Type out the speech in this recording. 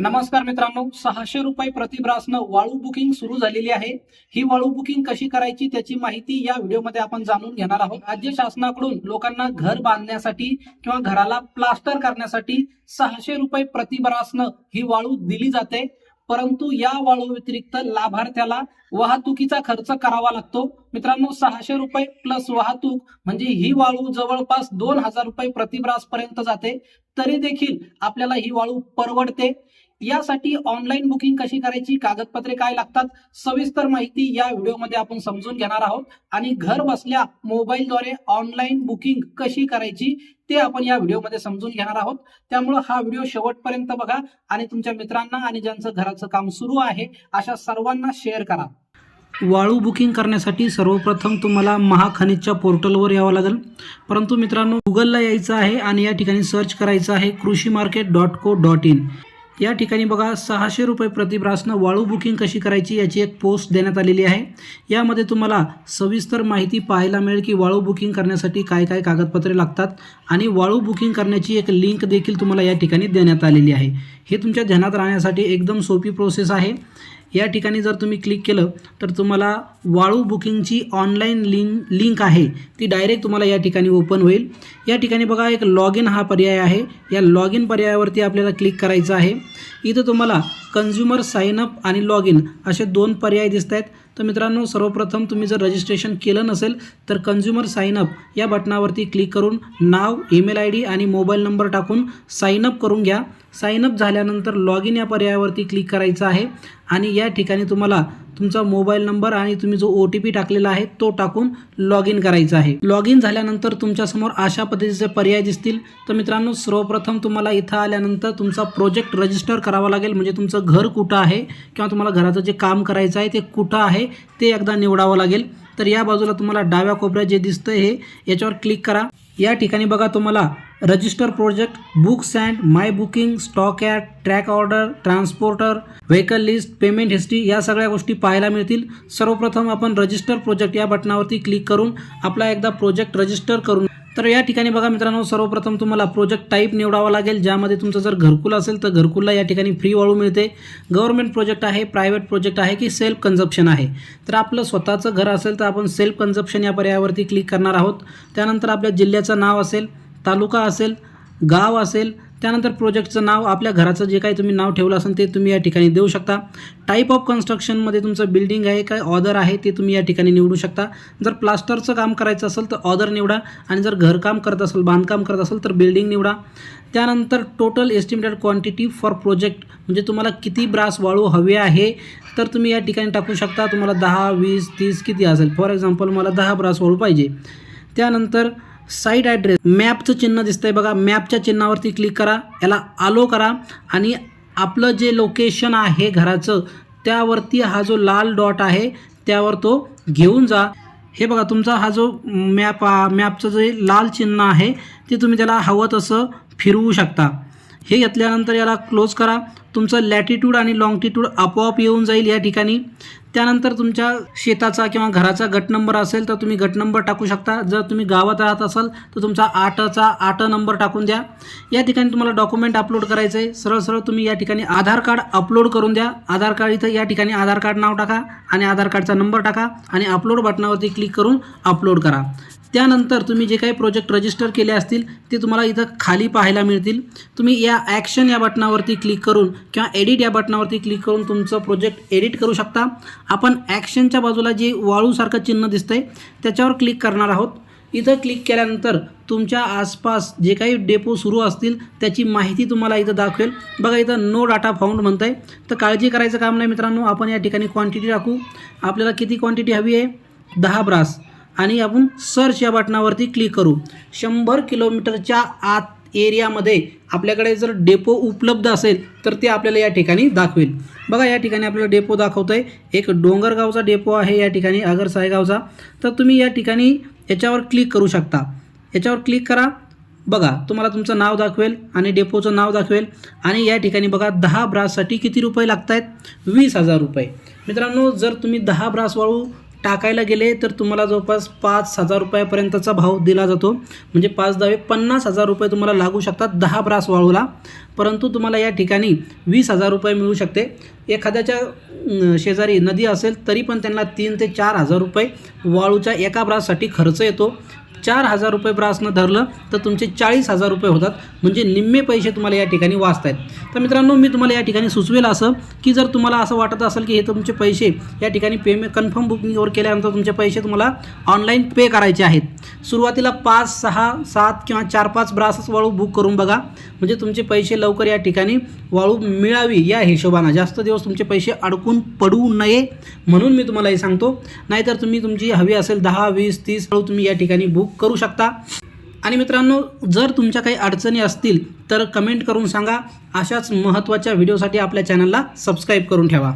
नमस्कार मित्रांनो सहाशे रुपये प्रतिब्रासनं वाळू बुकिंग सुरू झालेली आहे. ही वाळू बुकिंग कशी करायची त्याची माहिती या व्हिडिओमध्ये आपण जाणून घेणार आहोत. राज्य शासनाकडून लोकांना घर बांधण्यासाठी किंवा घराला प्लास्टर करण्यासाठी सहाशे रुपये प्रतिब्रासनं ही वाळू दिली जाते. परंतु या वाळू व्यतिरिक्त लाभार्थ्याला वाहतुकीचा खर्च करावा लागतो. मित्रांनो सहाशे रुपये प्लस वाहतूक म्हणजे ही वाळू जवळपास दोन हजार रुपये प्रतिब्रास पर्यंत जाते. तरी देखील आपल्याला ही वाळू परवडते. यासाठी ऑनलाईन बुकिंग कशी करायची कागदपत्रे काय लागतात सविस्तर माहिती या व्हिडिओमध्ये आपण समजून घेणार आहोत. आणि घर बसल्या मोबाईलद्वारे ऑनलाईन बुकिंग कशी करायची ते आपण या व्हिडिओमध्ये समजून घेणार आहोत. त्यामुळे हा व्हिडिओ शेवटपर्यंत बघा आणि तुमच्या मित्रांना आणि ज्यांचं घराचं काम सुरू आहे अशा सर्वांना शेअर करा. वाळू बुकिंग करण्यासाठी सर्वप्रथम तुम्हाला महाखनिजच्या पोर्टलवर यावं लागेल. परंतु मित्रांनो गुगलला यायचं आहे आणि या ठिकाणी सर्च करायचं आहे Krushi market dot co dot in. या ठिकाणी बघा सहाशे रुपये प्रतिब्रासनं वाळू बुकिंग कशी करायची याची एक पोस्ट देण्यात आलेली आहे. यामध्ये तुम्हाला सविस्तर माहिती पाहायला मिळेल की वाळू बुकिंग करण्यासाठी काय काय कागदपत्रे लागतात आणि वाळू बुकिंग करण्याची एक लिंक देखील तुम्हाला या ठिकाणी देण्यात आलेली आहे. हे तुमच्या ध्यानात राहण्यासाठी एकदम सोपी प्रोसेस आहे. या ठिकाणी जर तुम्ही क्लिक केलं तर तुम्हाला वाळू बुकिंगची ऑनलाईन लिंक लिंक आहे. ती डायरेक्ट तुम्हाला या ठिकाणी ओपन होईल. या ठिकाणी बघा एक लॉग इन हा पर्याय आहे. या लॉग इन पर्यायावरती आपल्याला क्लिक करायचं आहे. इथं तुम्हाला कन्झ्युमर साईनअप आणि लॉग इन असे दोन पर्याय दिसत आहेत तर मित्रांनो सर्वप्रथम तुम्ही जर रजिस्ट्रेशन केलं नसेल तर कन्झ्युमर साईनअप या बटनावरती क्लिक करून नाव ईमेल आय डी आणि मोबाईल नंबर टाकून साईनअप करून घ्या. साईनअप झाल्यानंतर लॉग इन या पर्यायावरती क्लिक करायचं आहे. आणि या ठिकाणी तुम्हाला तुमचा मोबाईल नंबर आणि तुम्ही जो ओ टी पी टाकलेला आहे तो टाकून लॉग इन करायचा आहे. लॉग इन झाल्यानंतर तुमच्यासमोर अशा पद्धतीचे पर्याय दिसतील. तर मित्रांनो सर्वप्रथम तुम्हाला इथं आल्यानंतर तुमचा प्रोजेक्ट रजिस्टर करावा लागेल. म्हणजे तुमचं घर कुठं आहे किंवा तुम्हाला घराचं जे काम करायचं आहे ते कुठं आहे ते एकदा निवडावं लागेल. तर या बाजूला तुम्हाला डाव्या कोपऱ्यात जे दिसतं हे याच्यावर क्लिक करा. या ठिकाणी बघा तुम्हाला register project books and my booking stock at track order transporter vehicle list payment history या सगळ्या गोष्टी पाहायला मिळतील. सर्वप्रथम आपण रजिस्टर प्रोजेक्ट या बटनावरती क्लिक करून आपला एकदा प्रोजेक्ट रजिस्टर करून तर या ठिकाणी बघा मित्रांनो सर्वप्रथम तुम्हाला प्रोजेक्ट टाईप निवडावा लागेल. ज्यामध्ये तुमचं जर घरकुल असेल तर घरकुलला या ठिकाणी फ्री वाळू मिळते. गव्हर्नमेंट प्रोजेक्ट आहे प्रायव्हेट प्रोजेक्ट आहे की सेल्फ कन्झप्शन आहे. तर आपलं स्वतःचं घर असेल तर आपण सेल्फ कन्झप्शन या पर्यायावरती क्लिक करणार आहोत. त्यानंतर आपल्या जिल्ह्याचं नाव असेल. तालुका असेल गाव असेल त्यानंतर प्रोजेक्टचं नाव आपल्या घराचं जे काही तुम्ही नाव ठेवलं असेल ते तुम्ही या ठिकाणी देऊ शकता. टाईप ऑफ कन्स्ट्रक्शनमध्ये तुमचं बिल्डिंग आहे काय ऑदर आहे ते तुम्ही या ठिकाणी निवडू शकता. जर प्लास्टरचं काम करायचं असेल तर ऑदर निवडा आणि जर घरकाम करत असेल बांधकाम करत असेल तर बिल्डिंग निवडा. त्यानंतर total estimated quantity for project म्हणजे तुम्हाला किती ब्रास वाळू हवे आहे तर तुम्ही या ठिकाणी टाकू शकता. तुम्हाला दहा वीस तीस किती असेल. फॉर एक्झाम्पल मला दहा ब्रास वाळू पाहिजे. त्यानंतर साईट ॲड्रेस मॅपचं चिन्ह दिसतंय बघा. मॅपच्या चिन्हावरती क्लिक करा. याला आलो करा. आणि आपलं जे लोकेशन आहे घराचं त्यावरती हा जो लाल डॉट आहे त्यावर तो घेऊन जा. हे बघा तुमचा हा जो मॅप मॅपचं जे लाल चिन्ह आहे ते तुम्ही त्याला हवं तसं फिरवू शकता. हे घेतल्यानंतर याला क्लोज करा. तुमचं लॅटिट्यूड आणि लाँगटिट्यूड आपोआप येऊन जाईल या ठिकाणी. त्यानंतर तुमच्या शेताचा किंवा घराचा गट नंबर असेल तर तुम्ही गट नंबर टाकू शकता. जर तुम्ही गावात राहत असाल तर तुमचा आठचा आठ नंबर टाकून द्या. या ठिकाणी तुम्हाला डॉक्युमेंट अपलोड करायचं आहे सरळ सरळ तुम्ही या ठिकाणी आधार कार्ड अपलोड करून द्या. आधार कार्ड इथं या ठिकाणी आधार कार्ड नाव टाका आणि आधार कार्डचा नंबर टाका आणि अपलोड बटनावरती क्लिक करून अपलोड करा. त्यानंतर तुम्ही जे काही प्रोजेक्ट रजिस्टर केले असतील ते तुम्हाला इथं खाली पाहायला मिळतील. तुम्ही या ॲक्शन या बटनावरती क्लिक करून किंवा एडिट या बटनावरती क्लिक करून तुमचं प्रोजेक्ट एडिट करू शकता. आपण ॲक्शनच्या बाजूला जे वाळूसारखं चिन्ह दिसतंय त्याच्यावर क्लिक करणार आहोत. इथं क्लिक केल्यानंतर तुमच्या आसपास जे काही डेपो सुरू असतील त्याची माहिती तुम्हाला इथं दाखवेल. बघा इथं नो डाटा फाउंड म्हणत आहे तर काळजी करायचं काम नाही मित्रांनो आपण या ठिकाणी क्वांटिटी टाकू. आपल्याला किती क्वांटिटी हवी आहे? दहा ब्रास आणि आपण सर्च या बटनावरती क्लिक करू. शंभर किलोमीटरच्या आत एरियामध्ये आपल्याकडे जर डेपो उपलब्ध असेल तर ते आपल्याला या ठिकाणी दाखवेल. बघा या ठिकाणी आपल्याला डेपो दाखवतो आहे एक डोंगरगावचा डेपो आहे या ठिकाणी अगर सायगावचा तर तुम्ही या ठिकाणी याच्यावर क्लिक करू शकता. याच्यावर क्लिक करा. बघा तुम्हाला तुमचं नाव दाखवेल आणि डेपोचं नाव दाखवेल. आणि या ठिकाणी बघा दहा ब्राससाठी किती रुपये लागत आहेत वीस हजार रुपये. मित्रांनो जर तुम्ही दहा ब्रास वाळू टाकायला गेले तर तुम्हाला जवळपास पाच हजार रुपयापर्यंतचा भाव दिला जातो. म्हणजे पाच दहावे पन्नास हजार रुपये तुम्हाला लागू शकतात दहा ब्रास वाळूला. परंतु तुम्हाला या ठिकाणी वीस हजार रुपये मिळू शकते. एखाद्याच्या शेजारी नदी असेल तरी पण त्यांना तीन ते चार हजार रुपये वाळूच्या एका ब्राससाठी खर्च येतो. चार हजार रुपये ब्रासनं धरलं तर तुमचे चाळीस हजार रुपये होतात. म्हणजे निम्मे पैसे तुम्हाला या ठिकाणी वाचत आहेत तर मित्रांनो मी तुम्हाला या ठिकाणी सुचवेल असं की जर तुम्हाला असं वाटत असेल की हे तुमचे पैसे या ठिकाणी पेमेंट कन्फर्म बुकिंगवर केल्यानंतर तुमचे पैसे तुम्हाला ऑनलाईन पे करायचे आहेत. सुरुवातीला पाच सहा सात किंवा चार पाच ब्रासच वाळू बुक करून बघा. म्हणजे तुमचे पैसे लवकर या ठिकाणी वाळू मिळावी या हिशोबानं. जास्त दिवस तुमचे पैसे अडकून पडू नये म्हणून मी तुम्हाला हे सांगतो. नाहीतर तुम्ही तुमची हवी असेल दहा वीस तीस हळू तुम्ही या ठिकाणी बुक करू शकता. आणि मित्रांनो जर तुमच्या काही अडचणी असतील तर कमेंट करून सांगा. अशाच महत्त्वाच्या व्हिडिओसाठी आपल्या चॅनलला सबस्क्राईब करून ठेवा.